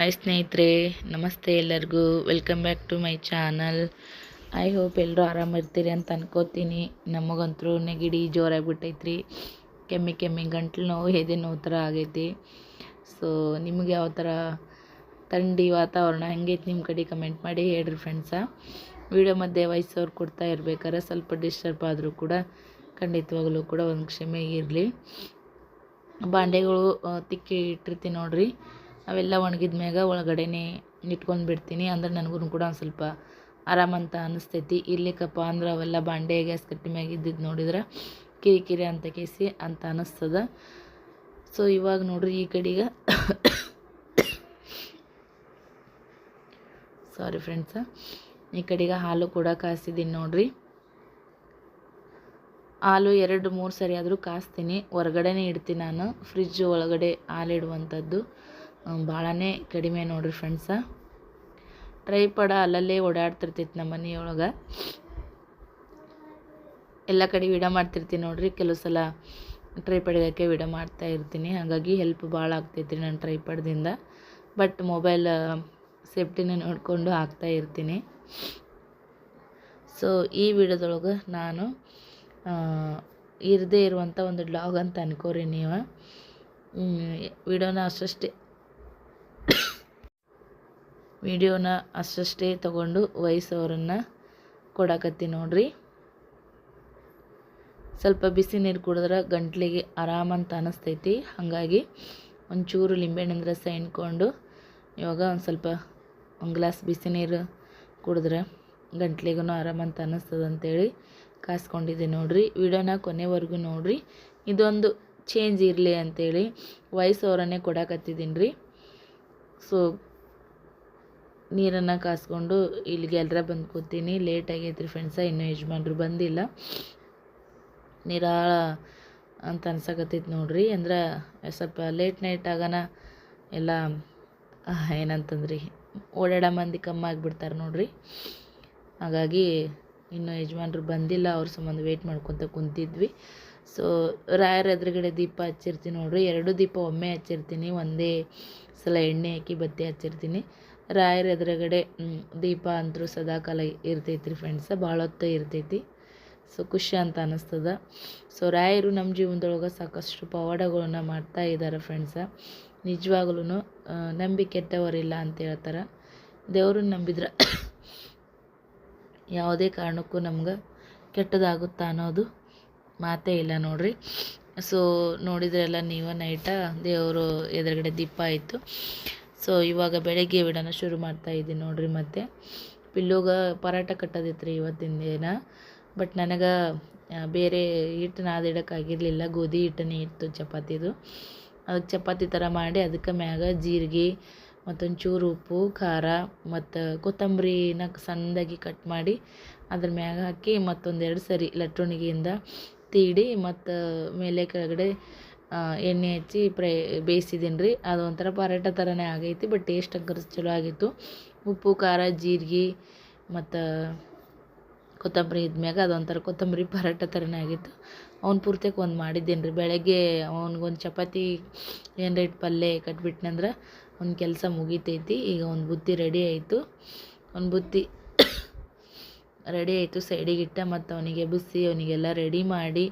Hi ಸ್ನೇಹಿತರೆ, ನಮಸ್ತೆ ಎಲ್ಲರಿಗೂ. Welcome back to my channel I hope ಎಲ್ಲರೂ ಆರಾಮಿರ್ತೀರಿ ಅಂತ ಅನ್ಕೋತೀನಿ. ನಮಗಂತೂ ನೆಗಡಿ ಜೋರಾಗ್ಬಿಟ್ಟೈತ್ರಿ ಕೆಮ್ಮಿ ಕೆಮ್ಮಿ ಗಂಟ್ಲು ನೋವು, ಎದೆ ನೋವು ಥರ ಆಗೈತಿ. ಸೊ ನಿಮ್ಗೆ ಯಾವ ಥರ ಥಂಡಿ ವಾತಾವರಣ ಹೆಂಗೈತೆ ನಿಮ್ಮ ಕಡೆ ಕಮೆಂಟ್ ಮಾಡಿ ಹೇಳ್ರಿ ಫ್ರೆಂಡ್ಸ ವಿಡಿಯೋ ಮಧ್ಯೆ ವಯಸ್ಸವ್ರು ಕೊಡ್ತಾ ಇರ್ಬೇಕಾದ್ರೆ ಸ್ವಲ್ಪ ಡಿಸ್ಟರ್ಬ್ ಆದರೂ ಕೂಡ ಖಂಡಿತವಾಗಲೂ ಕೂಡ ಒಂದು ಕ್ಷಮೆ ಇರಲಿ. ಬಾಂಡೆಗಳು ತಿಕ್ಕಿ ಇಟ್ಟಿರ್ತೀನಿ ನೋಡ್ರಿ. ಅವೆಲ್ಲ ಒಣಗಿದ ಮ್ಯಾಗ ಒಳಗಡೆನೇ ಇಟ್ಕೊಂಡು ಬಿಡ್ತೀನಿ. ಅಂದ್ರೆ ನನಗೂ ಕೂಡ ಒಂದು ಸ್ವಲ್ಪ ಆರಾಮಂತ ಅನಿಸ್ತೈತಿ. ಇರ್ಲಿಕ್ಕಪ್ಪ ಅಂದ್ರೆ ಅವೆಲ್ಲ ಬಾಂಡೆ ಗ್ಯಾಸ್ ಕಟ್ಟಿ ಮ್ಯಾಗ ಇದ್ದಿದ್ದು ನೋಡಿದ್ರೆ ಕಿರಿಕಿರಿ ಅಂತ ಕೇಸಿ ಅಂತ ಅನ್ನಿಸ್ತದ ಸೊ ಇವಾಗ ನೋಡ್ರಿ ಈ ಕಡೆಗೆ. ಸಾರಿ ಫ್ರೆಂಡ್ಸ ಈ ಕಡೆಗೆ ಹಾಲು ಕೂಡ ಕಾಯಿಸಿದ್ದೀನಿ ನೋಡ್ರಿ. ಹಾಲು ಎರಡು ಮೂರು ಸರಿ ಆದರೂ ಕಾಯಿಸ್ತೀನಿ ಹೊರಗಡೆನೇ ಇಡ್ತೀನಿ ನಾನು. ಫ್ರಿಜ್ ಒಳಗಡೆ ಹಾಲು ಇಡುವಂಥದ್ದು ಭಾಳನೇ ಕಡಿಮೆ ನೋಡ್ರಿ ಫ್ರೆಂಡ್ಸ ಟ್ರೈಪಡ ಅಲ್ಲಲ್ಲೇ ಓಡಾಡ್ತಿರ್ತೈತಿ ನಮ್ಮ ಮನೆಯೊಳಗೆ. ಎಲ್ಲ ಕಡೆ ವಿಡ ಮಾಡ್ತಿರ್ತೀನಿ ನೋಡ್ರಿ, ಕೆಲವು ಸಲ ಟ್ರೈಪಡ್ಗಕ್ಕೆ ವಿಡ ಮಾಡ್ತಾ ಇರ್ತೀನಿ. ಹಾಗಾಗಿ ಹೆಲ್ಪ್ ಭಾಳ ಆಗ್ತೈತಿ ನನ್ನ ಟ್ರೈಪಡ್ದಿಂದ ಬಟ್ ಮೊಬೈಲ್ ಸೇಫ್ಟಿನ ನೋಡಿಕೊಂಡು ಹಾಕ್ತಾ ಇರ್ತೀನಿ. ಸೊ ಈ ವಿಡಿಯೋದೊಳಗೆ ನಾನು ಇರದೇ ಇರುವಂಥ ಒಂದು ಬ್ಲಾಗ್ ಅಂತ ಅನ್ಕೋರಿ ನೀವು. ವಿಡಿಯೋನ ಅಷ್ಟಷ್ಟೇ ವಿಡಿಯೋನ ಅಷ್ಟಷ್ಟೇ ತಗೊಂಡು ವಯಸ್ಸವರನ್ನು ಕೊಡಕತ್ತಿ ನೋಡ್ರಿ. ಸ್ವಲ್ಪ ಬಿಸಿ ನೀರು ಕುಡಿದ್ರೆ ಗಂಟ್ಲಿಗೆ ಆರಾಮಂತ ಅನಿಸ್ತೈತಿ. ಹಾಗಾಗಿ ಒಂಚೂರು ಲಿಂಬೆಹಣ್ಣಿನ ರಸ ಹಿಂಡ್ಕೊಂಡು ಇವಾಗ ಒಂದು ಸ್ವಲ್ಪ ಒಂದು ಗ್ಲಾಸ್ ಬಿಸಿ ನೀರು ಕುಡಿದ್ರೆ ಗಂಟ್ಲಿಗೂ ಆರಾಮಂತ ಅನ್ನಿಸ್ತದೆ ಅಂತೇಳಿ ಕಾಸ್ಕೊಂಡಿದ್ದೆ ನೋಡ್ರಿ. ವಿಡಿಯೋನ ಕೊನೆವರೆಗೂ ನೋಡ್ರಿ. ಇದೊಂದು ಚೇಂಜ್ ಇರಲಿ ಅಂತೇಳಿ ವಯಸ್ಸವರನ್ನೇ ಕೊಡಕತ್ತಿದ್ದೀನಿ ರೀ ಸೊ ನೀರನ್ನು ಕಾಸ್ಕೊಂಡು ಇಲ್ಲಿಗೆ ಎಲ್ಲರ ಬಂದು ಕೂತೀನಿ. ಲೇಟ್ ಆಗೈತ್ರಿ ಫ್ರೆಂಡ್ಸ ಇನ್ನೂ ಯಜಮಾನ್ರು ಬಂದಿಲ್ಲ. ನಿರಾಳ ಅಂತ ಅನ್ಸಕತ್ತೈತಿ ನೋಡ್ರಿ. ಅಂದ್ರೆ ಸ್ವಲ್ಪ ಲೇಟ್ ನೈಟ್ ಆಗನ ಎಲ್ಲ ಏನಂತಂದ್ರಿ, ಓಡಾಡೋ ಮಂದಿ ಕಮ್ಮಿ ಆಗಿಬಿಡ್ತಾರೆ ನೋಡ್ರಿ. ಹಾಗಾಗಿ ಇನ್ನೂ ಯಜಮಾನ್ರು ಬಂದಿಲ್ಲ, ಅವ್ರ ಸಂಬಂಧ ವೇಟ್ ಮಾಡ್ಕೊತ ಕುಂತಿದ್ವಿ. ಸೊ ರಾಯರ ಎದುರುಗಡೆ ದೀಪ ಹಚ್ಚಿರ್ತೀನಿ ನೋಡ್ರಿ. ಎರಡು ದೀಪ ಒಮ್ಮೆ ಹಚ್ಚಿರ್ತೀನಿ. ಒಂದೇ ಸಲ ಎಣ್ಣೆ ಹಾಕಿ ಬತ್ತಿ ಹಚ್ಚಿರ್ತೀನಿ. ರಾಯರ ಎದುರುಗಡೆ ದೀಪ ಅಂತರೂ ಸದಾಕಾಲ ಇರ್ತೈತಿ ರೀ ಫ್ರೆಂಡ್ಸ ಭಾಳ ಹೊತ್ತು ಇರ್ತೈತಿ. ಸೊ ಖುಷಿ ಅಂತ ಅನ್ನಿಸ್ತದ ಸೊ ರಾಯರು ನಮ್ಮ ಜೀವನದೊಳಗೆ ಸಾಕಷ್ಟು ಪವಾಡಗಳನ್ನ ಮಾಡ್ತಾ ಇದ್ದಾರೆ ಫ್ರೆಂಡ್ಸ ನಿಜವಾಗ್ಲೂ ನಂಬಿ ಕೆಟ್ಟವರಿಲ್ಲ ಅಂತ ಹೇಳ್ತಾರೆ. ದೇವ್ರನ್ನ ನಂಬಿದ್ರೆ ಯಾವುದೇ ಕಾರಣಕ್ಕೂ ನಮ್ಗೆ ಕೆಟ್ಟದಾಗುತ್ತಾ ಅನ್ನೋದು ಮಾತೇ ಇಲ್ಲ ನೋಡ್ರಿ. ಸೊ ನೋಡಿದ್ರೆಲ್ಲ ನೀವು ನೈಟ ದೇವರು ಎದುರುಗಡೆ ದೀಪ ಆಯಿತು ಸೊ ಇವಾಗ ಬೆಳಗ್ಗೆ ವಿಡನ ಶುರು ಮಾಡ್ತಾ ಇದ್ದೀನಿ ನೋಡ್ರಿ ಮತ್ತೆ. ಪಿಲ್ಲೋಗ ಪರಾಟ ಕಟ್ಟೋದಿತ್ತು ರೀ ಇವತ್ತಿನ ದಿನ. ಬಟ್ ನನಗೆ ಬೇರೆ ಹಿಟ್ಟು ನಾದಿಡೋಕ್ಕಾಗಿರಲಿಲ್ಲ ಗೋಧಿ ಹಿಟ್ಟನೇ ಇತ್ತು ಚಪಾತಿದು. ಅದಕ್ಕೆ ಚಪಾತಿ ಥರ ಮಾಡಿ ಅದಕ್ಕೆ ಮ್ಯಾಗ ಜೀರಿಗೆ ಮತ್ತೊಂದು ಚೂರು ಉಪ್ಪು, ಖಾರ, ಮತ್ತು ಕೊತ್ತಂಬರಿನ ಸಣ್ಣದಾಗಿ ಕಟ್ ಮಾಡಿ ಅದ್ರ ಮ್ಯಾಗ ಹಾಕಿ ಮತ್ತೊಂದೆರಡು ಸರಿ ಲಟ್ಟಣಿಗೆಯಿಂದ ತೀಡಿ ಮತ್ತು ಮೇಲೆ ಕೆಳಗಡೆ ಎಣ್ಣೆ ಹಚ್ಚಿ ಪ್ರೈ, ಬೇಯಿಸಿದ್ದೀನಿ ರೀ. ಅದು ಒಂಥರ ಪರೋಟ ಥರನೇ ಆಗೈತಿ ಬಟ್ ಟೇಸ್ಟ್ ಅಂಕರ್ ಚಲೋ ಆಗಿತ್ತು. ಉಪ್ಪು, ಖಾರ, ಜೀರಿಗೆ, ಮತ್ತು ಕೊತ್ತಂಬರಿ ಇದ್ಮ್ಯಾಗ ಅದೊಂಥರ ಕೊತ್ತಂಬರಿ ಪರೋಟ ಥರನೇ ಆಗಿತ್ತು. ಅವ್ನ ಪೂರ್ತಿಯಾಗಿ ಒಂದು ಮಾಡಿದ್ದೇನೆ ರೀ. ಬೆಳಗ್ಗೆ ಅವ್ನಿಗೊಂದು ಚಪಾತಿ, ಏನು ರೇಟ್ ಪಲ್ಯ ಕಟ್ಬಿಟ್ನಂದ್ರೆ ಒಂದು ಕೆಲಸ ಮುಗೀತೈತಿ. ಈಗ ಒಂದು ಬುತ್ತಿ ರೆಡಿ ಆಯಿತು. ಒಂದು ಬುತ್ತಿ ರೆಡಿ ಆಯಿತು ಸೈಡಿಗೆ ಇಟ್ಟೆ ಮತ್ತು ಅವನಿಗೆ ಬಿಸಿ, ಅವನಿಗೆಲ್ಲ ರೆಡಿ ಮಾಡಿ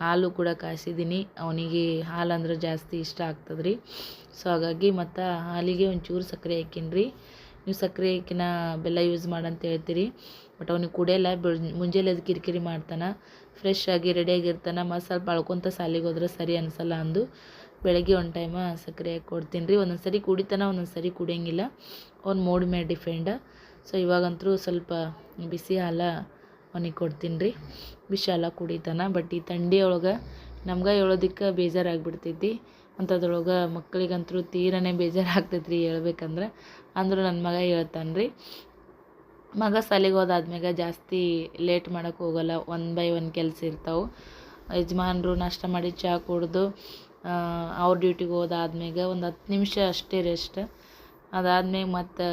ಹಾಲು ಕೂಡ ಕಾಯಿಸಿದ್ದೀನಿ. ಅವನಿಗೆ ಹಾಲು ಅಂದ್ರೆ ಜಾಸ್ತಿ ಇಷ್ಟ ಆಗ್ತದೆ ರೀ ಸೊ ಹಾಗಾಗಿ ಮತ್ತು ಹಾಲಿಗೆ ಒಂಚೂರು ಸಕ್ಕರೆ ಹಾಕೀನಿ ರೀ ನೀವು ಸಕ್ಕರೆ ಹಾಕಿನ ಬೆಲ್ಲ ಯೂಸ್ ಮಾಡಂತ ಹೇಳ್ತೀರಿ. ಬಟ್ ಅವ್ನಿಗೆ ಕುಡಿಯಲ್ಲ ಮುಂಜಾನೆ ಅದು ಕಿರಿಕಿರಿ ಮಾಡ್ತಾನೆ. ಫ್ರೆಶ್ ಆಗಿ ರೆಡಿಯಾಗಿರ್ತಾನೆ ಮತ್ತು ಸ್ವಲ್ಪ ಅಳ್ಕೊತ ಸಾಲಿಗೆ ಹೋದ್ರೆ ಸರಿ ಅನಿಸಲ್ಲ ಅಂದು. ಬೆಳಗ್ಗೆ ಒಂದು ಟೈಮ ಸಕ್ಕರೆ ಹಾಕಿ ಕೊಡ್ತೀನಿ ರೀ ಒಂದೊಂದು ಸರಿ ಕುಡಿತಾನೆ, ಒಂದೊಂದು ಸರಿ ಕುಡಿಯಂಗಿಲ್ಲ. ಅವ್ನ ಮೂಡ್ ಮೇಲೆ ಡಿಫೆಂಡ ಸೊ ಇವಾಗಂತೂ ಸ್ವಲ್ಪ ಬಿಸಿ ಹಾಲ ಅವನಿಗೆ ಕೊಡ್ತೀನಿ ರೀ ಬಿಸಿ ಹಾಲ ಕುಡಿತಾನೆ ಬಟ್ ಈ ಥಂಡಿ ಒಳಗೆ ನಮ್ಗೆ ಹೇಳೋದಕ್ಕೆ ಬೇಜಾರಾಗ್ಬಿಡ್ತೈತಿ. ಅಂಥದ್ರೊಳಗೆ ಮಕ್ಕಳಿಗಂತರೂ ತೀರನೇ ಬೇಜಾರಾಗ್ತೈತೆ ರೀ ಹೇಳ್ಬೇಕಂದ್ರೆ. ಅಂದರೂ ನನ್ನ ಮಗ ಹೇಳ್ತಾನೆ ರೀ ಮಗ ಸಾಲಿಗೆ ಹೋದಾದ್ಮ್ಯಾಗ ಜಾಸ್ತಿ ಲೇಟ್ ಮಾಡೋಕ್ಕೆ ಹೋಗಲ್ಲ ಒನ್ ಬೈ ಒನ್ ಕೆಲಸ ಇರ್ತಾವೆ. ಯಜಮಾನರು ನಾಷ್ಟ ಮಾಡಿ ಚಹಾ ಕುಡ್ದು ಅವ್ರ ಡ್ಯೂಟಿಗೆ ಹೋದಾದ್ಮ್ಯಾಗ ಒಂದು ಹತ್ತು ನಿಮಿಷ ಅಷ್ಟೇ ರೆಸ್ಟ್ ಅದಾದ್ಮೇಲೆ ಮತ್ತು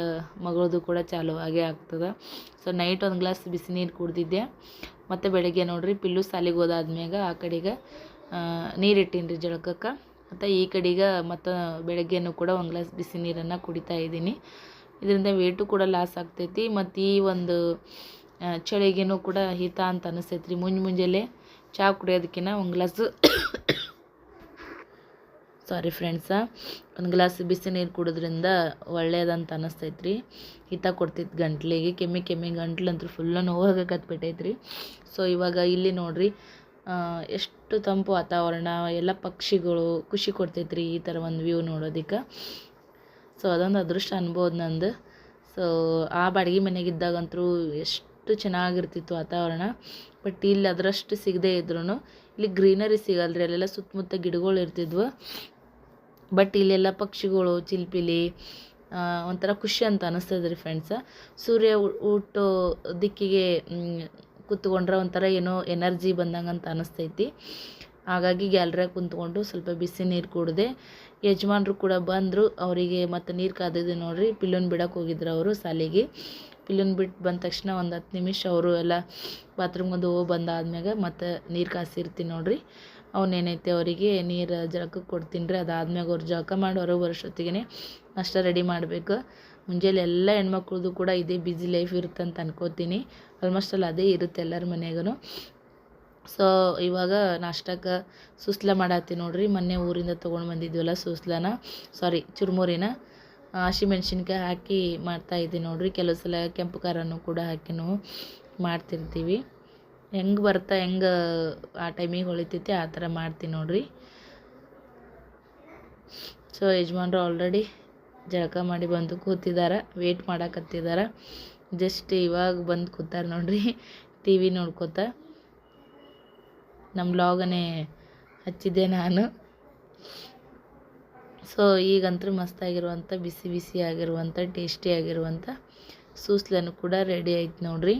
ಮಗಳದು ಕೂಡ ಚಾಲು ಆಗೇ ಆಗ್ತದೆ. ಸೊ ನೈಟ್ ಒಂದು ಗ್ಲಾಸ್ ಬಿಸಿ ನೀರು ಕುಡ್ದಿದ್ದೆ. ಮತ್ತು ಬೆಳಗ್ಗೆ ನೋಡ್ರಿ, ಪಿಲ್ಲು ಸಾಲಿಗೆ ಹೋದಾದ್ಮ್ಯಾಗ ಆ ಕಡೆಗೆ ನೀರು ಇಟ್ಟೀನಿ ರೀ ಜಳಕಕ್ಕೆ. ಮತ್ತು ಈ ಕಡೆಗೆ ಮತ್ತು ಬೆಳಗ್ಗೆನೂ ಕೂಡ ಒಂದು ಗ್ಲಾಸ್ ಬಿಸಿ ನೀರನ್ನು ಕುಡಿತಾ ಇದ್ದೀನಿ. ಇದರಿಂದ ವೇಟು ಕೂಡ ಲಾಸ್ ಆಗ್ತೈತಿ. ಮತ್ತು ಈ ಒಂದು ಚಳಿಗೆನೂ ಕೂಡ ಹಿತ ಅಂತ ಅನಿಸ್ತೈತ್ರಿ ಮುಂಜ್ ಮುಂಜಾನೆ ಚಹಾ ಕುಡಿಯೋದಕ್ಕಿಂತ ಒಂದು ಗ್ಲಾಸು ಸಾರಿ ಫ್ರೆಂಡ್ಸ ಒಂದು ಗ್ಲಾಸ್ ಬಿಸಿ ನೀರು ಕುಡಿದ್ರಿಂದ ಒಳ್ಳೆಯದಂತ ಅನ್ನಿಸ್ತೈತೆ ರೀ ಹಿತ ಕೊಡ್ತಿತ್ತು ಗಂಟ್ಲಿಗೆ, ಕೆಮ್ಮಿ ಕೆಮ್ಮಿ ಗಂಟ್ಲಂತೂ ಫುಲ್ಲು ನೋವಾಗಕತ್ಬಿಟ್ಟೈತೆ ರೀ ಸೊ ಇವಾಗ ಇಲ್ಲಿ ನೋಡ್ರಿ ಎಷ್ಟು ತಂಪು ವಾತಾವರಣ, ಎಲ್ಲ ಪಕ್ಷಿಗಳು ಖುಷಿ ಕೊಡ್ತೈತೆ ರೀ ಈ ಥರ ಒಂದು ವ್ಯೂ ನೋಡೋದಕ್ಕೆ. ಸೊ ಅದೊಂದು ಅದೃಷ್ಟ ಅನ್ಬೋದು ನಂದು. ಸೊ ಆ ಬಾಡಿಗೆ ಮನೆಗಿದ್ದಾಗಂತೂ ಎಷ್ಟು ಚೆನ್ನಾಗಿರ್ತಿತ್ತು ವಾತಾವರಣ. ಬಟ್ ಇಲ್ಲಿ ಅದರಷ್ಟು ಸಿಗದೇ ಇದ್ರೂ ಇಲ್ಲಿ ಗ್ರೀನರಿ ಸಿಗಲ್ರಿ, ಅಲ್ಲೆಲ್ಲ ಸುತ್ತಮುತ್ತ ಗಿಡಗಳು ಇರ್ತಿದ್ವು ಬಟ್ ಇಲ್ಲೆಲ್ಲ ಪಕ್ಷಿಗಳು, ಚಿಲ್ಪಿಲಿ ಒಂಥರ ಖುಷಿ ಅಂತ ಅನಿಸ್ತದೆ ರೀ ಫ್ರೆಂಡ್ಸ ಸೂರ್ಯ ಊಟ ದಿಕ್ಕಿಗೆ ಕೂತ್ಕೊಂಡ್ರೆ ಒಂಥರ ಏನೋ ಎನರ್ಜಿ ಬಂದಂಗೆ ಅಂತ ಅನಿಸ್ತೈತಿ. ಹಾಗಾಗಿ ಗ್ಯಾಲ್ರಿಯಾಗ ಕುಂತ್ಕೊಂಡು ಸ್ವಲ್ಪ ಬಿಸಿ ನೀರು ಕುಡಿದೆ, ಯಜಮಾನ್ರು ಕೂಡ ಬಂದರು. ಅವರಿಗೆ ಮತ್ತು ನೀರು ಕಾದಿದೆ ನೋಡ್ರಿ. ಪಿಲ್ಲುನ್ ಬಿಡಕ್ಕೆ ಹೋಗಿದ್ರು ಅವರು ಸಾಲಿಗೆ ಪಿಲ್ಲುನ್ ಬಿಟ್ಟು ಬಂದ ತಕ್ಷಣ ಒಂದು ಹತ್ತು ನಿಮಿಷ ಅವರು ಎಲ್ಲ ಬಾತ್ರೂಮ್ಗೊಂದು ಹೋಗಿ ಬಂದಾದ್ಮ್ಯಾಗ ಮತ್ತು ನೀರು ಕಾಸಿರ್ತೀನಿ ನೋಡ್ರಿ. ಅವನೇನೈತೆ ಅವರಿಗೆ ನೀರು ಜಳಕಕ್ಕೆ ಕೊಡ್ತೀನಿ ರೀ, ಅದಾದ್ಮ್ಯಾಗ ಅವ್ರು ಜಳಕ ಮಾಡಿ ಹೊರಗೆ ಬರೋಷ್ಟೊತ್ತಿಗೆ ನಾಷ್ಟ ರೆಡಿ ಮಾಡಬೇಕು. ಮುಂಜಾನೆ ಎಲ್ಲ ಹೆಣ್ಮಕ್ಳದ್ದು ಕೂಡ ಇದೇ ಬ್ಯುಸಿ ಲೈಫ್ ಇರುತ್ತೆ ಅಂತ ಅನ್ಕೋತೀನಿ. ಆಲ್ಮೋಸ್ಟ್ ಅಲ್ಲಿ ಅದೇ ಇರುತ್ತೆ ಎಲ್ಲರ ಮನೆಗೂ ಸೊ ಇವಾಗ ನಾಷ್ಟಕ್ಕೆ ಸುಸ್ಲ ಮಾಡತ್ತೀನಿ ನೋಡ್ರಿ, ಮೊನ್ನೆ ಊರಿಂದ ತೊಗೊಂಡು ಬಂದಿದ್ವಲ್ಲ ಸುಸ್ಲನ. ಸಾರಿ ಚುರುಮುರಿನ. ಹಸಿಮೆಣ್ಸಿನ್ಕಾಯಿ ಹಾಕಿ ಮಾಡ್ತಾ ಇದ್ದೀನಿ ನೋಡ್ರಿ. ಕೆಲವು ಸಲ ಕೆಂಪು ಖಾರನೂ ಕೂಡ ಹಾಕಿ ನಾವು ಮಾಡ್ತಿರ್ತೀವಿ. ಹೆಂಗೆ ಬರ್ತಾ, ಹೆಂಗೆ ಆ ಟೈಮಿಗೆ ಹೊಳಿತೈತಿ, ಆ ಥರ ಮಾಡ್ತೀನಿ ನೋಡಿರಿ. ಸೊ ಯಜಮಾನ್ರು ಆಲ್ರೆಡಿ ಜಳಕ ಮಾಡಿ ಬಂದು ಕೂತಿದ್ದಾರೆ ವೇಟ್ ಮಾಡಕತ್ತಿದ್ದಾರೆ ಜಸ್ಟ್ ಇವಾಗ ಬಂದು ಕೂತಾರೆ ನೋಡಿರಿ ಟಿ ವಿ ನೋಡ್ಕೋತ. ನಮ್ಮ ಲಾಗನೇ ಹಚ್ಚಿದ್ದೆ ನಾನು. ಸೊ ಈಗಂತೂ ಮಸ್ತಾಗಿರುವಂಥ ಬಿಸಿ ಬಿಸಿ ಆಗಿರುವಂಥ ಟೇಸ್ಟಿ ಆಗಿರುವಂಥ ಸೂಸ್ಲನು ಕೂಡ ರೆಡಿ ಆಯ್ತು ನೋಡ್ರಿ.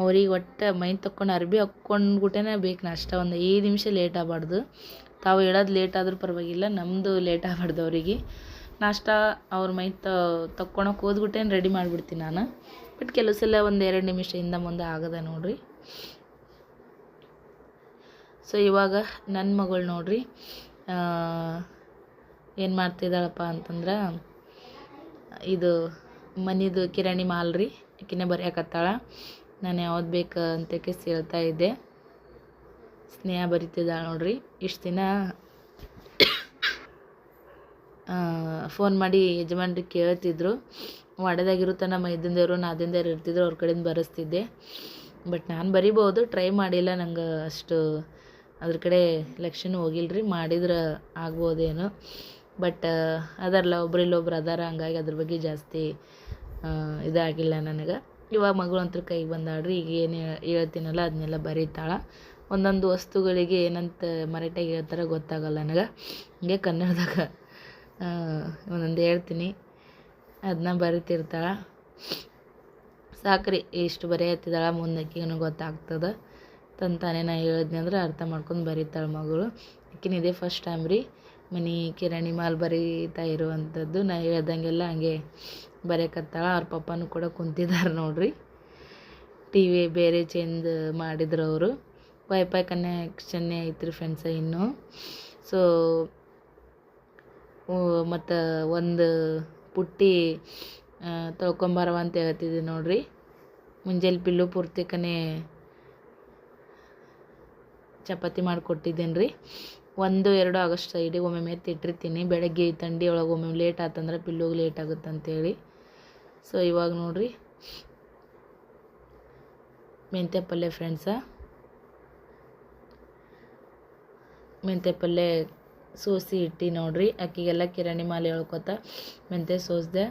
ಅವ್ರಿಗೆ ಒಟ್ಟು ಮೈನ್ ತಕ್ಕೊಂಡು ಅರ್ಬಿ ಹಾಕ್ಕೊಂಡ್ಬಿಟ್ಟೆ ಬೇಕು ನಾಷ್ಟ ಒಂದು ಐದು ನಿಮಿಷ ಲೇಟ್ ಆಗಬಾರ್ದು. ತಾವು ಹೇಳೋದು ಲೇಟ್ ಆದರೂ ಪರವಾಗಿಲ್ಲ ನಮ್ಮದು ಲೇಟ್ ಆಗಬಾರ್ದು ಅವರಿಗೆ. ನಾಷ್ಟ ಅವ್ರ ಮೈ ತಕ್ಕೊಳಕ್ಕೆ ಹೋದ್ಬಿಟ್ಟೇನು ರೆಡಿ ಮಾಡಿಬಿಡ್ತೀನಿ ನಾನು. ಬಟ್ ಕೆಲವು ಸಲ ಒಂದು ಎರಡು ನಿಮಿಷ ಹಿಂದೆ ಮುಂದೆ ಆಗದ ನೋಡ್ರಿ. ಸೊ ಇವಾಗ ನನ್ನ ಮಗಳು ನೋಡ್ರಿ. ಏನು ಮಾಡ್ತಿದ್ದಾಳಪ್ಪ ಅಂತಂದ್ರೆ, ಇದು ಮನಿದು ಕಿರಾಣಿ ಮಾಲ್ ರೀ ಆಕಿನೇ ಬರೆಯಕತ್ತಾಳ ನಾನು ಯಾವ್ದು ಬೇಕು ಅಂತ ಕೇಸ್ ಹೇಳ್ತಾ ಇದ್ದೆ. ಸ್ನೇಹ ಬರಿತಿದ್ದಾಳೆ ನೋಡ್ರಿ. ಇಷ್ಟು ದಿನ ಫೋನ್ ಮಾಡಿ ಯಜಮಾನ್ರಿಗೆ ಕೇಳ್ತಿದ್ರು. ವಾಡದಾಗಿರುತ್ತ ನಮ್ಮ ಇದ್ದಿಂದವರು ನಾದಿಂದವ್ರು ಇರ್ತಿದ್ರು, ಅವ್ರ ಕಡೆಯಿಂದ ಬರೆಸ್ತಿದ್ದೆ. ಬಟ್ ನಾನು ಬರಿಬೋದು ಟ್ರೈ ಮಾಡಿಲ್ಲ ನಂಗೆ ಅಷ್ಟು. ಅದ್ರ ಕಡೆ ಲಕ್ಷನೂ ಹೋಗಿಲ್ರಿ, ಮಾಡಿದ್ರೆ ಆಗ್ಬೋದೇನು. ಬಟ್ ಅದರಲ್ಲ, ಒಬ್ರು ಇಲ್ಲೊಬ್ರು ಅದಾರ, ಹಂಗಾಗಿ ಅದ್ರ ಬಗ್ಗೆ ಜಾಸ್ತಿ ಇದಾಗಿಲ್ಲ ನನಗೆ. ಇವಾಗ ಮಗಳು ಅಂತ ಕೈಗೆ ಬಂದಾಳ್ರಿ, ಈಗ ಏನು ಹೇಳ್ತೀನಲ್ಲ ಅದನ್ನೆಲ್ಲ ಬರೀತಾಳೆ. ಒಂದೊಂದು ವಸ್ತುಗಳಿಗೆ ಏನಂತ ಮರಾಠಿಯಾಗಿ ಹೇಳ್ತಾರೆ ಗೊತ್ತಾಗಲ್ಲ ನನಗೆ. ಹಿಂಗೆ ಕನ್ನಡದಾಗ ಒಂದೊಂದು ಹೇಳ್ತೀನಿ. ಅದನ್ನ ಬರಿತಿರ್ತಾಳೆ. ಸಾಕ್ರಿ, ಇಷ್ಟು ಬರೆಯತ್ತಿದ್ದಾಳೆ ಮುಂದಕ್ಕಿಗೂ ಗೊತ್ತಾಗ್ತದೆ. ತಂತಾನೆ ನಾ ಹೇಳಿದ್ನಿ ಅಂದ್ರೆ ಅರ್ಥ ಮಾಡ್ಕೊಂಡು ಬರೀತಾಳೆ ಮಗಳು. ಆಕಿನ ಇದೇ ಫಸ್ಟ್ ಟೈಮ್ ರೀ. ಮನೆ ಕಿರಾಣಿ ಮಾಲ್ ಬರೀತಾ ಇರುವಂಥದ್ದು ನಾ ಹೇಳ್ದಂಗೆಲ್ಲ ಹಂಗೆ ಬರೆಯಕತ್ತಾಳ ಅವ್ರ ಪಪ್ಪನೂ ಕೂಡ ಕುಂತಿದ್ದಾರೆ ನೋಡ್ರಿ. ಟಿ ವಿ ಬೇರೆ ಚೇಂಜ್ ಮಾಡಿದ್ರು ಅವರು. ವೈಫೈ ಕನೆಕ್ಷನ್ನೇ ಐತ್ರಿ ಫ್ರೆಂಡ್ಸ ಇನ್ನೂ. ಸೊ ಮತ್ತು ಒಂದು ಪುಟ್ಟಿ ತೊಳ್ಕೊಂಬರವ ಅಂತ ಹೇಳ್ತಿದ್ದೆ ನೋಡ್ರಿ. ಮುಂಜಾನೆ ಪಿಲ್ಲು ಪೂರ್ತಿಕನೇ ಚಪಾತಿ ಮಾಡಿಕೊಟ್ಟಿದ್ದೇನೆ ರೀ ಒಂದು, ಎರಡು ಆಗಸ್ಟ್ ಸೈಡಿಗೆ ಒಮ್ಮೆ ಮೆತ್ತಿ ಇಟ್ಟಿರ್ತೀನಿ ಬೆಳಗ್ಗೆ ಥಂಡಿ ಒಳಗೆ ಒಮ್ಮೆ ಲೇಟ್ ಆತಂದ್ರೆ ಪಿಲ್ಲುಗೆ ಲೇಟ್ ಆಗುತ್ತೆ ಅಂತೇಳಿ ಸೊ ಇವಾಗ ನೋಡ್ರಿ. ಮೆಂತ್ಯ ಪಲ್ಯ ಫ್ರೆಂಡ್ಸ ಮೆಂತ್ಯ ಪಲ್ಯ ಸೋಸಿ ಇಟ್ಟು ನೋಡ್ರಿ. ಅಕ್ಕಿಗೆಲ್ಲ ಕಿರಾಣಿ ಮಾಲೆ ಹೇಳ್ಕೊತ ಮೆಂತ್ಯ ಸೋಸ್ದೆ.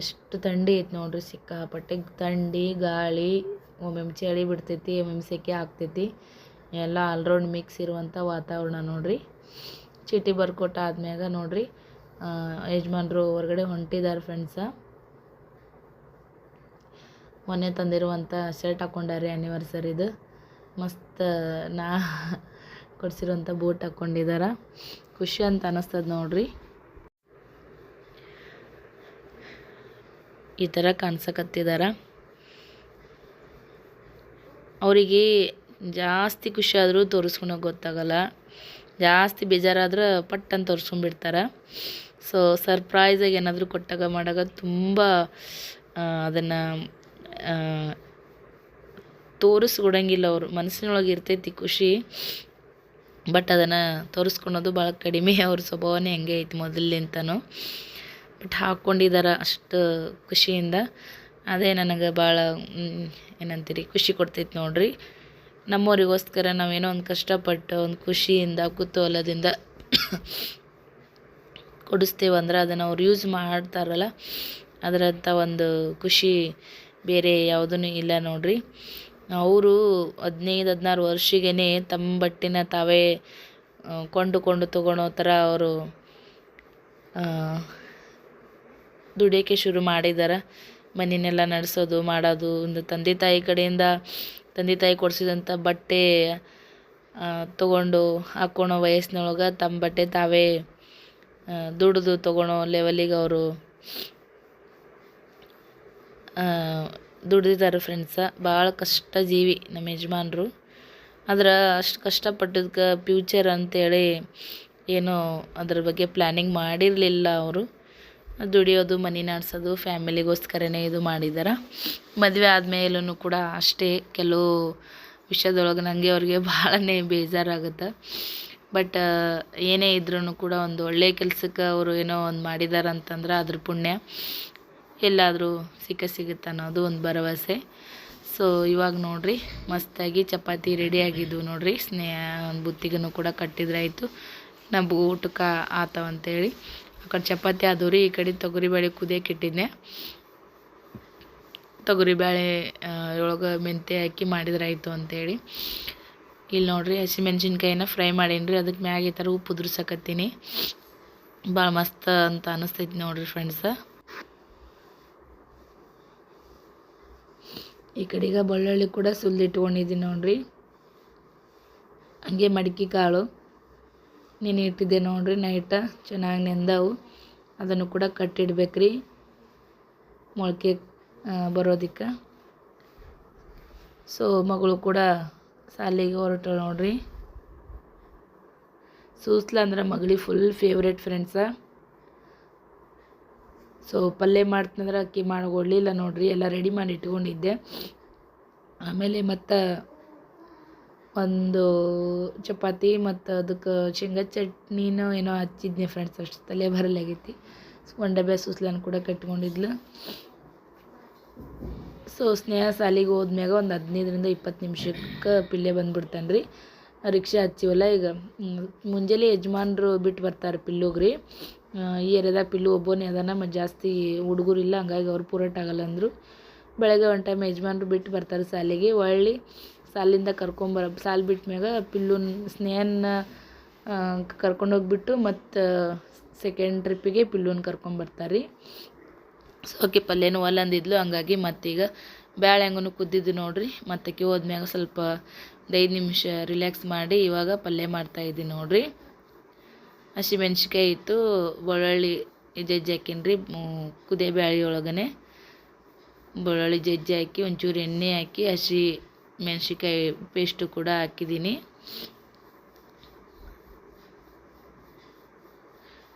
ಎಷ್ಟು ಥಂಡಿ ಐತೆ ನೋಡ್ರಿ ಸಿಕ್ಕಾಪಟ್ಟೆ. ಥಂಡಿ, ಗಾಳಿ ಒಮ್ಮೊಮ್ಮೆ ಚಳಿ ಬಿಡ್ತೈತಿ ಒಮ್ಮೊಮ್ಮೆ ಸೆಕೆ ಆಗ್ತೈತಿ. ಎಲ್ಲ ಆಲ್ರೌಂಡ್ ಮಿಕ್ಸ್ ಇರುವಂಥ ವಾತಾವರಣ ನೋಡ್ರಿ. ಚೀಟಿ ಬರ್ಕೊಟ್ಟ ಆದ್ಮ್ಯಾಗ ನೋಡ್ರಿ. ಯಜಮಾನ್ರು ಹೊರಗಡೆ ಹೊಂಟಿದ್ದಾರೆ ಫ್ರೆಂಡ್ಸ ಮೊನ್ನೆ ತಂದಿರುವಂಥ ಶರ್ಟ್ ಹಾಕ್ಕೊಂಡಾರೆ ಆ್ಯನಿವರ್ಸರಿದು ಮಸ್ತ್, ನಾ ಕೊಡಿಸಿರುವಂಥ ಬೂಟ್ ಹಾಕ್ಕೊಂಡಿದ್ದಾರೆ ಖುಷಿ ಅಂತ ಅನ್ನಿಸ್ತದ ನೋಡ್ರಿ. ಈ ಥರ ಕಾಣಿಸಕತ್ತಿದಾರ. ಅವರಿಗೆ ಜಾಸ್ತಿ ಖುಷಿ ಆದರೂ ತೋರಿಸ್ಕೊಳಕ್ಕೆ ಗೊತ್ತಾಗಲ್ಲ. ಜಾಸ್ತಿ ಬೇಜಾರಾದ್ರೆ ಪಟ್ ಅಂತ ತೋರಿಸ್ಕೊಂಡ್ಬಿಡ್ತಾರೆ ಸೊ ಸರ್ಪ್ರೈಸಾಗಿ ಏನಾದರೂ ಕೊಟ್ಟಾಗ ಮಾಡಾಗ ತುಂಬ ಅದನ್ನು ತೋರಿಸ್ಕೊಡಂಗಿಲ್ಲ ಅವರು ಮನಸ್ಸಿನೊಳಗೆ ಇರ್ತೈತಿ ಖುಷಿ. ಬಟ್ ಅದನ್ನು ತೋರಿಸ್ಕೊಳೋದು ಭಾಳ ಕಡಿಮೆ ಅವ್ರ ಸ್ವಭಾವನೇ ಹೆಂಗೆ ಐತಿ ಮೊದಲಿಂತನೂ ಬಟ್ ಹಾಕ್ಕೊಂಡಿದ್ದಾರೆ ಅಷ್ಟು ಖುಷಿಯಿಂದ. ಅದೇ ನನಗೆ ಭಾಳ ಏನಂತೀರಿ, ಖುಷಿ ಕೊಡ್ತೈತಿ ನೋಡ್ರಿ. ನಮ್ಮವರಿಗೋಸ್ಕರ ನಾವೇನೋ ಒಂದು ಕಷ್ಟಪಟ್ಟು, ಒಂದು ಖುಷಿಯಿಂದ, ಕುತೂಹಲದಿಂದ ಕೊಡಿಸ್ತೇವಂದ್ರೆ ಅದನ್ನು ಅವ್ರು ಯೂಸ್ ಮಾಡ್ತಾರಲ್ಲ ಅದರಂಥ ಒಂದು ಖುಷಿ ಬೇರೆ ಯಾವುದೂ ಇಲ್ಲ ನೋಡ್ರಿ. ಅವರು ಹದಿನೈದು, ಹದಿನಾರು ವರ್ಷಗೇ ತಮ್ಮ ಬಟ್ಟೆನ ತಾವೇ ಕೊಂಡುಕೊಂಡು ತಗೊಳ್ಳೋ ಥರ ಅವರು ದುಡಿಯೋಕ್ಕೆ ಶುರು ಮಾಡಿದ್ದಾರೆ. ಮನೆಯನ್ನೆಲ್ಲ ನಡೆಸೋದು, ಮಾಡೋದು, ಒಂದು ತಂದೆ ತಾಯಿ ಕಡೆಯಿಂದ ತಂದೆ ತಾಯಿ ಕೊಡಿಸಿದಂಥ ಬಟ್ಟೆ ತಗೊಂಡು ಹಾಕ್ಕೊಳೋ ವಯಸ್ಸಿನೊಳಗೆ ತಮ್ಮ ಬಟ್ಟೆ ತಾವೇ ದುಡಿದು ತೊಗೊಳೋ ಲೆವೆಲಿಗೆ ಅವರು ದುಡ್ದಿದ್ದಾರೆ ಫ್ರೆಂಡ್ಸ ಭಾಳ ಕಷ್ಟ ಜೀವಿ ನಮ್ಮ ಯಜಮಾನ್ರು. ಆದ್ರೆ ಅಷ್ಟು ಕಷ್ಟಪಟ್ಟಿದ್ಕೆ ಫ್ಯೂಚರ್ ಅಂತೇಳಿ ಏನೋ ಅದ್ರ ಬಗ್ಗೆ ಪ್ಲ್ಯಾನಿಂಗ್ ಮಾಡಿರಲಿಲ್ಲ ಅವರು. ದುಡಿಯೋದು ಮನೆ ನಡೆಸೋದು ಫ್ಯಾಮಿಲಿಗೋಸ್ಕರನೇ ಇದು ಮಾಡಿದ್ದಾರೆ ಮದುವೆ ಆದಮೇಲೂ ಕೂಡ ಅಷ್ಟೇ ಕೆಲವು ವಿಷಯದೊಳಗೆ ನನಗೆ ಅವ್ರಿಗೆ ಭಾಳನೇ ಬೇಜಾರಾಗುತ್ತೆ. ಬಟ್ ಏನೇ ಇದ್ರೂ ಕೂಡ ಒಂದು ಒಳ್ಳೆಯ ಕೆಲಸಕ್ಕೆ ಅವರು ಏನೋ ಒಂದು ಮಾಡಿದ್ದಾರೆ ಅಂತಂದ್ರೆ ಅದ್ರ ಪುಣ್ಯ. ಎಲ್ಲಾದರೂ ಸಿಕ್ಕ ಸಿಗುತ್ತೆ ಅನ್ನೋದು ಒಂದು ಭರವಸೆ. ಸೊ ಇವಾಗ ನೋಡಿರಿ, ಮಸ್ತಾಗಿ ಚಪಾತಿ ರೆಡಿ ಆಗಿದ್ವು ನೋಡಿರಿ. ಸ್ನೇಹ, ಒಂದು ಬುತ್ತಿಗೂ ಕೂಡ ಕಟ್ಟಿದ್ರಾಯಿತು ನಮ್ಮ ಊಟಕ್ಕೆ ಆತವಂತೇಳಿ ಆ ಕಡೆ ಚಪಾತಿ ಆದವು ರೀ, ಈ ಕಡೆ ತೊಗರಿಬೇಳೆ ಕುದಿಯಕ್ಕೆ ಇಟ್ಟಿದ್ದೆ ತೊಗರಿಬೇಳೆ ಒಳಗೆ ಮೆಂತ್ಯ ಹಾಕಿ ಮಾಡಿದ್ರಾಯ್ತು ಅಂತೇಳಿ. ಇಲ್ಲಿ ನೋಡಿರಿ, ಹಸಿಮೆಣ್ಸಿನ್ಕಾಯಿನ ಫ್ರೈ ಮಾಡೀನಿ ರೀ. ಅದಕ್ಕೆ ಮ್ಯಾಗ ಈ ಥರ ಉಪ್ಪು ಉದುರ್ಸಕತ್ತೀನಿ. ಭಾಳ ಮಸ್ತ್ ಅಂತ ಅನಿಸ್ತೈತಿ ನೋಡಿರಿ ಫ್ರೆಂಡ್ಸ ಈ ಕಡೆಗ ಬೆಳ್ಳುಳ್ಳಿ ಕೂಡ ಸುಲಿದಿಟ್ಕೊಂಡಿದ್ದೀನಿ ನೋಡ್ರಿ. ಹಂಗೆ ಮಡಿಕೆ ಕಾಳು ನೀನು ಇಟ್ಟಿದ್ದೆ ನೋಡ್ರಿ, ನೈಟ ಚೆನ್ನಾಗಿ ನೆಂದವು. ಅದನ್ನು ಕೂಡ ಕಟ್ಟಿಡ್ಬೇಕು ರೀ ಮೊಳಕೆ ಬರೋದಕ್ಕೆ. ಸೊ ಮಗಳು ಕೂಡ ಸಾಲಿಗೆ ಹೊರಟ ನೋಡ್ರಿ. ಸೂಸ್ಲ ಅಂದ್ರೆ ಮಗಳಿಗೆ ಫುಲ್ ಫೇವ್ರೇಟ್ ಫ್ರೆಂಡ್ಸ ಸೊ ಪಲ್ಯ ಮಾಡ್ತಂದ್ರೆ ಅಕ್ಕಿ ಮಾಡಿಕೊಡ್ಲಿಲ್ಲ ನೋಡಿರಿ, ಎಲ್ಲ ರೆಡಿ ಮಾಡಿ ಇಟ್ಕೊಂಡಿದ್ದೆ. ಆಮೇಲೆ ಮತ್ತು ಒಂದು ಚಪಾತಿ ಮತ್ತು ಅದಕ್ಕೆ ಶೇಂಗಾ ಚಟ್ನಿನೋ ಏನೋ ಹಚ್ಚಿದ್ನಿ ಫ್ರೆಂಡ್ಸ್ ಅಷ್ಟು ತಲೆ ಬರಲಾಗೈತಿ ಒಂದು ಡಬ್ಬೆ ಸುಸ್ಲನ್ ಕೂಡ ಕಟ್ಕೊಂಡಿದ್ಲು. ಸೊ ಸ್ನೇಹ ಸಾಲಿಗೆ ಹೋದ್ಮ್ಯಾಗ ಒಂದು ಹದಿನೈದರಿಂದ ಇಪ್ಪತ್ತು ನಿಮಿಷಕ್ಕೆ ಪಿಲ್ಲೆ ಬಂದ್ಬಿಡ್ತಾನೆ ರೀ ರಿಕ್ಷಾ ಹಚ್ಚಿವಲ್ಲ ಈಗ. ಮುಂಜಾನೆ ಯಜಮಾನ್ರು ಬಿಟ್ಟು ಬರ್ತಾರೆ ಪಿಲ್ಲುಗ್ರಿ. ಈ ಏರಿಯಾದಾಗ ಪಿಲ್ಲು ಒಬ್ಬನೇ ಅದಾನ, ಮತ್ತು ಜಾಸ್ತಿ ಹುಡುಗರಿಲ್ಲ ಹಂಗಾಗಿ ಅವ್ರು ಪೂರಟ ಆಗಲ್ಲ ಅಂದರು. ಬೆಳಗ್ಗೆ ಒಂದು ಟೈಮ್ ಯಜಮಾನ್ರು ಬಿಟ್ಟು ಬರ್ತಾರೆ ಸಾಲಿಗೆ. ಹೊಳ್ಳಿ ಸಾಲಿಂದ ಕರ್ಕೊಂಬರ ಸಾಲು ಬಿಟ್ಟ ಮ್ಯಾಗ ಪಿಲ್ಲುನ ಸ್ನೇಹನ ಕರ್ಕೊಂಡೋಗ್ಬಿಟ್ಟು ಮತ್ತು ಸೆಕೆಂಡ್ ಟ್ರಿಪ್ಪಿಗೆ ಪಿಲ್ಲುನ ಕರ್ಕೊಂಬರ್ತಾರೆ ರೀ ಸೊ ಓಕೆ ಪಲ್ಯನೂ ಒಲ್ಲಂದಿದ್ಲು ಹಂಗಾಗಿ ಮತ್ತೀಗ ಬ್ಯಾಳೆ ಹೆಂಗೂ ಕುದ್ದಿದ್ದು ನೋಡಿರಿ. ಮತ್ತಕ್ಕೆ ಹೋದ್ಮ್ಯಾಗ ಸ್ವಲ್ಪ ಒಂದು ಐದು ನಿಮಿಷ ರಿಲ್ಯಾಕ್ಸ್ ಮಾಡಿ ಇವಾಗ ಪಲ್ಯ ಮಾಡ್ತಾಯಿದ್ದೀನಿ ನೋಡಿರಿ. ಹಸಿಮೆಣ್ಸಿಕಾಯಿ ಇತ್ತು ಬೆಳ್ಳುಳ್ಳಿ ಜಜ್ಜಿ ಹಾಕೀನಿ ರೀ ಬ್ಯಾಳಿ ಒಳಗನೆ ಬೆಳ್ಳುಳ್ಳಿ ಜಜ್ಜಿ ಹಾಕಿ, ಒಂಚೂರು ಎಣ್ಣೆ ಹಾಕಿ, ಹಸಿ ಮೆಣಸಿಕಾಯಿ ಪೇಸ್ಟು ಕೂಡ ಹಾಕಿದ್ದೀನಿ.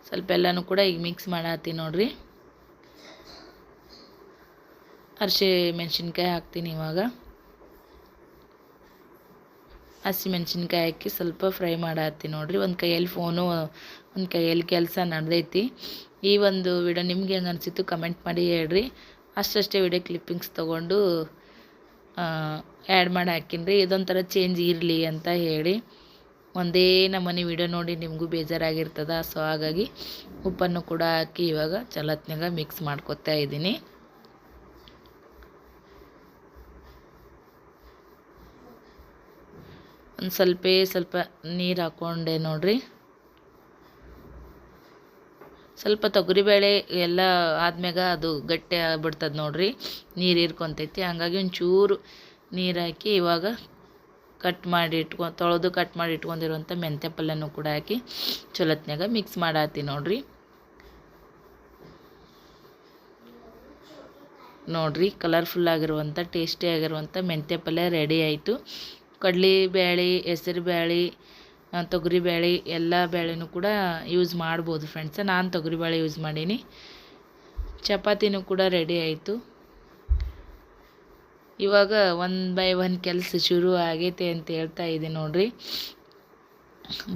ಸ್ವಲ್ಪ ಎಲ್ಲನೂ ಕೂಡ ಈಗ ಮಿಕ್ಸ್ ಮಾಡತ್ತೀನಿ ನೋಡಿರಿ. ಅರಿಶಿ ಮೆಣಸಿನ್ಕಾಯಿ ಹಾಕ್ತೀನಿ ಇವಾಗ. ಹಸಿ ಮೆಣಸಿನ್ಕಾಯಿ ಹಾಕಿ ಸ್ವಲ್ಪ ಫ್ರೈ ಮಾಡತ್ತೀನಿ ನೋಡಿರಿ. ಒಂದು ಕೈಯಲ್ಲಿ ಫೋನು ಒಂದು ಕೈಯಲ್ಲಿ ಕೆಲಸ ನಡೆದೈತಿ. ಈ ಒಂದು ವಿಡಿಯೋ ನಿಮ್ಗೆ ಹೆಂಗೆ ಅನಿಸಿತ್ತು ಕಮೆಂಟ್ ಮಾಡಿ ಹೇಳ್ರಿ. ಅಷ್ಟಷ್ಟೇ ವಿಡಿಯೋ ಕ್ಲಿಪ್ಪಿಂಗ್ಸ್ ತೊಗೊಂಡು ಆ್ಯಡ್ ಮಾಡಿ ಹಾಕಿನ್ರಿ. ಇದೊಂಥರ ಚೇಂಜ್ ಇರಲಿ ಅಂತ ಹೇಳಿ. ಒಂದೇ ನಮ್ಮನೆ ವಿಡಿಯೋ ನೋಡಿ ನಿಮಗೂ ಬೇಜಾರಾಗಿರ್ತದ. ಸೊ ಹಾಗಾಗಿ ಉಪ್ಪನ್ನು ಕೂಡ ಹಾಕಿ ಇವಾಗ ಚಲತ್ನಾಗ ಮಿಕ್ಸ್ ಮಾಡ್ಕೊತಾ ಇದ್ದೀನಿ. ಒಂದು ಸ್ವಲ್ಪ ಸ್ವಲ್ಪ ನೀರು ಹಾಕ್ಕೊಂಡೆ ನೋಡಿರಿ. ಸ್ವಲ್ಪ ತೊಗರಿಬೇಳೆ ಎಲ್ಲ ಆದ್ಮ್ಯಾಗ ಅದು ಗಟ್ಟಿ ಆಗ್ಬಿಡ್ತದೆ ನೋಡಿರಿ. ನೀರು ಹೀರ್ಕೊತೈತಿ ಹಂಗಾಗಿ ಒಂಚೂರು ನೀರು ಹಾಕಿ ಇವಾಗ ಕಟ್ ಮಾಡಿ ಇಟ್ಕೊ, ತೊಳೆದು ಕಟ್ ಮಾಡಿ ಇಟ್ಕೊಂಡಿರುವಂಥ ಮೆಂತ್ಯ ಪಲ್ಯನೂ ಕೂಡ ಹಾಕಿ ಚೊಲತ್ನಾಗ ಮಿಕ್ಸ್ ಮಾಡಾತಿ ನೋಡಿರಿ. ನೋಡಿರಿ ಕಲರ್ಫುಲ್ ಆಗಿರುವಂಥ ಟೇಸ್ಟಿ ಆಗಿರುವಂಥ ಮೆಂತ್ಯ ಪಲ್ಯ ರೆಡಿ ಆಯಿತು. ಕಡಲೆ ಹೆಸ್ರು ಹೆಸರು ತೊಗರಿ ತೊಗರಿಬೇಳೆ ಎಲ್ಲ ಬೇಳೆನೂ ಕೂಡ ಯೂಸ್ ಮಾಡ್ಬೋದು ಫ್ರೆಂಡ್ಸ ನಾನು ತೊಗರಿಬೇಳೆ ಯೂಸ್ ಮಾಡೀನಿ. ಚಪಾತಿನೂ ಕೂಡ ರೆಡಿ ಆಯಿತು. ಇವಾಗ ಒನ್ ಬೈ ಒನ್ ಕೆಲಸ ಶುರು ಆಗೈತೆ ಅಂತ ಹೇಳ್ತಾ ಇದೆ ನೋಡ್ರಿ.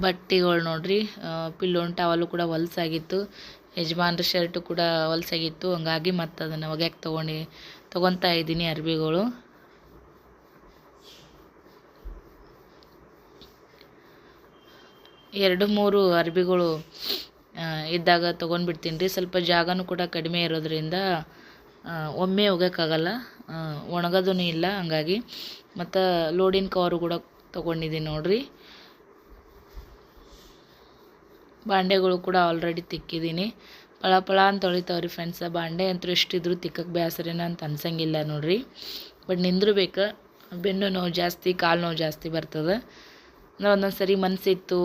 ಬಟ್ಟೆಗಳು ನೋಡ್ರಿ ಪಿಲ್ಲೋನ್ ಟವಲು ಕೂಡ ಹೊಲ್ಸಾಗಿತ್ತು. ಯಜಮಾನ್ರ ಶರ್ಟು ಕೂಡ ಹೊಲ್ಸಾಗಿತ್ತು. ಹಂಗಾಗಿ ಮತ್ತು ಅದನ್ನು ಒಗ್ಯಾಕೆ ತೊಗೊಂಡು, ತೊಗೊತಾ ಇದ್ದೀನಿ ಅರ್ಬಿಗಳು. ಎರಡು ಮೂರು ಅರ್ಬಿಗಳು ಇದ್ದಾಗ ತೊಗೊಂಡ್ಬಿಡ್ತೀನಿ ರೀ. ಸ್ವಲ್ಪ ಜಾಗನೂ ಕೂಡ ಕಡಿಮೆ ಇರೋದ್ರಿಂದ ಒಮ್ಮೆ ಹೋಗೋಕ್ಕಾಗಲ್ಲ. ಒಣಗೋದೂ ಇಲ್ಲ ಹಂಗಾಗಿ. ಮತ್ತು ಲೋಡಿನ ಕವರು ಕೂಡ ತೊಗೊಂಡಿದ್ದೀನಿ ನೋಡಿರಿ. ಬಾಂಡೆಗಳು ಕೂಡ ಆಲ್ರೆಡಿ ತಿಕ್ಕಿದ್ದೀನಿ ಪಳ ಪಳ ಅಂತ ತೊಳಿತಾವ್ರಿ ಫ್ರೆಂಡ್ಸ ಬಾಂಡೆ ಅಂತೂ ಎಷ್ಟಿದ್ರು ತಿಕ್ಕಕ್ಕೆ ಬೇಸರೇನ ಅಂತ ಅನ್ಸಂಗಿಲ್ಲ ನೋಡಿರಿ. ಬಟ್ ನಿಂದ್ರು ಬೇಕು ಬೆನ್ನು ನೋವು ಜಾಸ್ತಿ, ಕಾಲು ನೋವು ಜಾಸ್ತಿ ಬರ್ತದೆ. ಅಂದ್ರೆ ಒಂದೊಂದು ಸರಿ ಮನಸ್ಸಿತ್ತು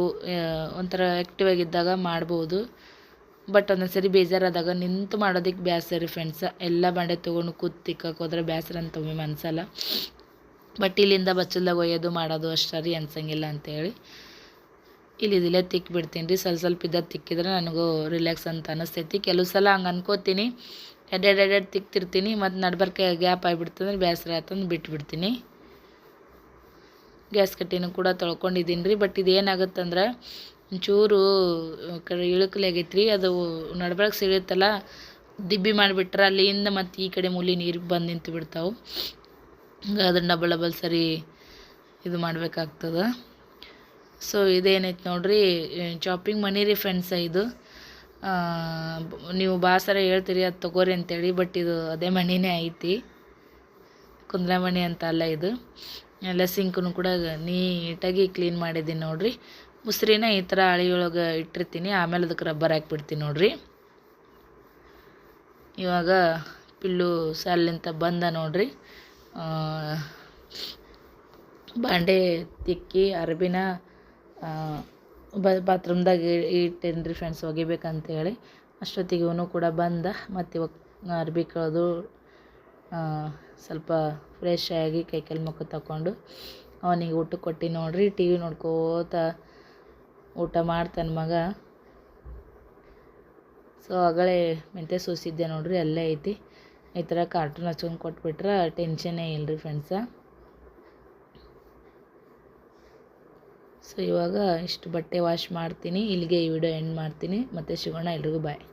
ಒಂಥರ ಆ್ಯಕ್ಟಿವ್ ಆಗಿದ್ದಾಗ ಮಾಡ್ಬೋದು. ಬಟ್ ಒಂದೊಂದು ಸರಿ ಬೇಜಾರಾದಾಗ ನಿಂತು ಮಾಡೋದಕ್ಕೆ ಬೇಸರ ರೀ ಫ್ರೆಂಡ್ಸ ಎಲ್ಲ ಬಂಡೆ ತೊಗೊಂಡು ಕೂತು ತಿಕ್ಕಕ್ಕೆ ಹೋದ್ರೆ ಬೇಸರ ಅಂತ ಒಮ್ಮೆ ಮನಸ್ಸಲ್ಲ ಬಟ್ ಇಲ್ಲಿಂದ ಬಚ್ಚಲ್ದಾಗ ಒಯ್ಯೋದು ಮಾಡೋದು ಅಷ್ಟೇ ರೀ ಅನ್ಸಂಗಿಲ್ಲ ಅಂತೇಳಿ. ಇಲ್ಲಿ ಇದಿಲ್ಲೇ ತಿಕ್ಕಿ ಬಿಡ್ತೀನಿ ರೀ. ಸ್ವಲ್ಪ ಸ್ವಲ್ಪ ಇದ್ದ ತಿಕ್ಕಿದ್ರೆ ನನಗೂ ರಿಲ್ಯಾಕ್ಸ್ ಅಂತ ಅನಿಸ್ತೈತಿ. ಕೆಲವು ಸಲ ಹಂಗೆ ಅನ್ಕೋತೀನಿ. ಎಡೆಡ್ ಎಡೆಡ್ ತಿಕ್ತಿರ್ತೀನಿ. ಮತ್ತು ನಡ್ಬರ್ಕೆ ಗ್ಯಾಪ್ ಆಗಿಬಿಡ್ತಂದ್ರೆ ಬೇಸರ ಆಯ್ತಂದು ಬಿಟ್ಬಿಡ್ತೀನಿ. ಗ್ಯಾಸ್ ಕಟ್ಟಿನೂ ಕೂಡ ತೊಳ್ಕೊಂಡಿದ್ದೀನಿ ರೀ ಬಟ್ ಇದೇನಾಗುತ್ತಂದ್ರೆ ಒಂಚೂರು ಕಡೆ ಇಳುಕಲಿ ಆಗೈತೆ ರೀ ಅದು ನಡ್ಬರ್ಕ್ ಸಿಗುತ್ತಲ್ಲ ದಿಬ್ಬಿ ಮಾಡಿಬಿಟ್ರೆ ಅಲ್ಲಿಂದ ಮತ್ತು ಈ ಕಡೆ ಮೂಲಿ ನೀರು ಬಂದು ನಿಂತು ಬಿಡ್ತಾವೆ. ಹಂಗಾದ್ರೆ ಡಬಲ್ ಡಬಲ್ ಸರಿ ಇದು ಮಾಡಬೇಕಾಗ್ತದೆ. ಸೊ ಇದೇನೈತೆ ನೋಡ್ರಿ ಚಾಪಿಂಗ್ ಮನಿ ರೀ ಫ್ರೆಂಡ್ಸ ಇದು. ನೀವು ಬಾಸರ ಹೇಳ್ತೀರಿ, ಅದು ತೊಗೋರಿ ಅಂತೇಳಿ. ಬಟ್ ಇದು ಅದೇ ಮಣಿನೇ ಐತಿ. ಕುಂದ್ರ ಮಣಿ ಅಂತ ಅಲ್ಲ ಇದು. ಎಲ್ಲ ಸಿಂಕನ್ನು ಕೂಡ ನೀಟಾಗಿ ಕ್ಲೀನ್ ಮಾಡಿದ್ದೀನಿ ನೋಡಿರಿ. ಮುಸ್ರಿನ ಈ ಥರ ಅಳಿಯೊಳಗೆ ಇಟ್ಟಿರ್ತೀನಿ. ಆಮೇಲೆ ಅದಕ್ಕೆ ರಬ್ಬರ್ ಹಾಕಿಬಿಡ್ತೀನಿ ನೋಡಿರಿ. ಇವಾಗ ಪಿಲ್ಲು ಸಾಲಿಂತ ಬಂದ ನೋಡಿರಿ. ಬಾಂಡೆ ತಿಕ್ಕಿ ಅರ್ಬಿನ ಬಾತ್ರೂಮ್ದಾಗ ಇಟ್ಟೇನ್ರಿ ಫ್ರೆಂಡ್ಸ್ ಒಗಿಬೇಕಂತೇಳಿ ಅಷ್ಟೊತ್ತಿಗೆ ಇವನು ಕೂಡ ಬಂದ. ಮತ್ತು ಇವಾಗ ಅರ್ಬಿ ಕಳೆದು ಸ್ವಲ್ಪ ಫ್ರೆಶ್ ಆಗಿ ಕೈ ಕಾಲು ಮುಖ ತಗೊಂಡು ಅವನಿಗೆ ಊಟ ಕೊಟ್ಟು ನೋಡ್ರಿ ಟಿ ವಿ ನೋಡ್ಕೋತ ಊಟ ಮಾಡ್ತಾನೆ ಮಗ. ಸೊ ಆಗಳೇ ಮೆಂತ್ಯ ಸೂಸಿದ್ದೆ ನೋಡ್ರಿ, ಅಲ್ಲೇ ಐತಿ. ಈ ಥರ ಕಾರ್ಟೂನ್ ಹಚ್ಕೊಂಡು ಕೊಟ್ಬಿಟ್ರೆ ಟೆನ್ಷನ್ನೇ ಇಲ್ಲ ರೀ ಫ್ರೆಂಡ್ಸ ಸೊ ಇವಾಗ ಇಷ್ಟು ಬಟ್ಟೆ ವಾಶ್ ಮಾಡ್ತೀನಿ. ಇಲ್ಲಿಗೆ ಈ ವಿಡಿಯೋ ಎಂಡ್ ಮಾಡ್ತೀನಿ. ಮತ್ತು ಸಿಗೋಣ ಎಲ್ರಿಗೂ ಬಾಯ್